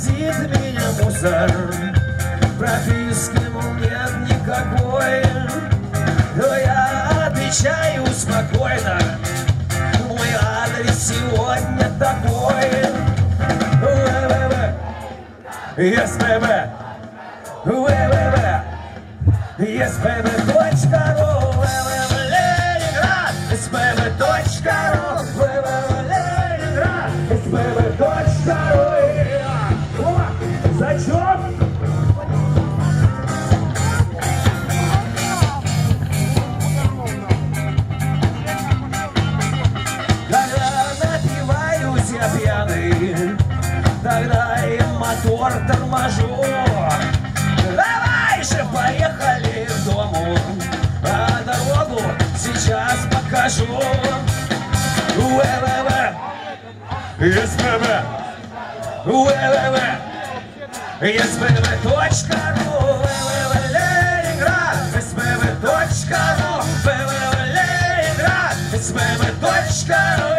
тормозит меня мусор Прописки, мол, нет никакой Но я отвечаю спокойно. Мой адрес сегодня такой. ВВВ СПБ ВВВ СПБ.ру ВВВ Ленинград. СПБ.ру ВВВ я пьяный Тогда и мотор торможу. Давай же поехали к дому А дорогу сейчас покажу. УВВ СПБ УВВ СПБ.ру ВВВ. Ленинград. СПБ.ру СПБ.ру